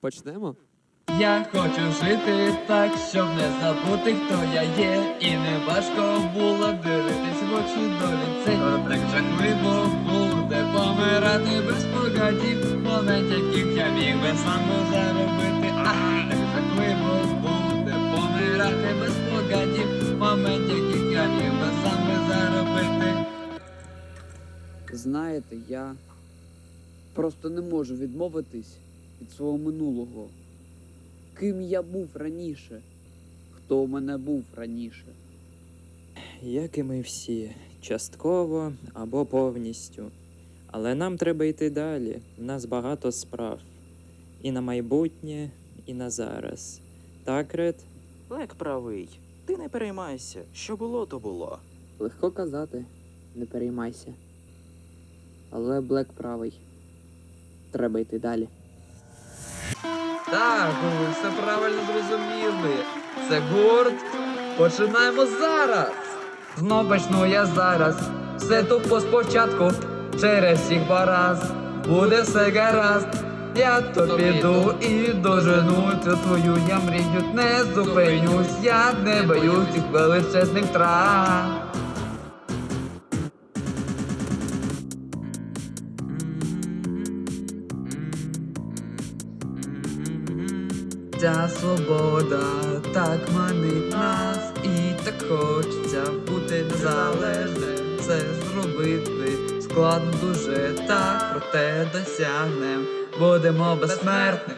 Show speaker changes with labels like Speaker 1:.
Speaker 1: Почнемо?
Speaker 2: Я хочу жити так, щоб не забути, хто я є, і не важко було дивитись в очі долі цей так жахливо буде помирати без спогадів, момент, яких я міг би сам заробити. А так жахливо буде помирати без спогадів, момент, яких я міг би сам заробити.
Speaker 3: Знаєте, я просто не можу відмовитись від свого минулого. Ким я був раніше? Хто у мене був раніше?
Speaker 4: Як і ми всі, частково або повністю. Але нам треба йти далі. У нас багато справ. І на майбутнє, і на зараз. Так, Ред?
Speaker 5: Лек правий. Ти не переймайся. Що було, то було.
Speaker 6: Легко казати, не переймайся. Але Блек правий. Треба йти далі.
Speaker 2: Так, ви все правильно зрозуміли. Це гурт. Починаємо зараз. Знов почну я зараз. Все тупо спочатку. Через всіх бараз. Буде все гаразд. Я то піду і дожену цю твою я мрію, не зупинюсь, я не боюсь цих величезних трав. Ця свобода так манить нас, і так хочеться бути незалежним. Це зробити складно дуже так, проте досягнем. Будемо безсмертним,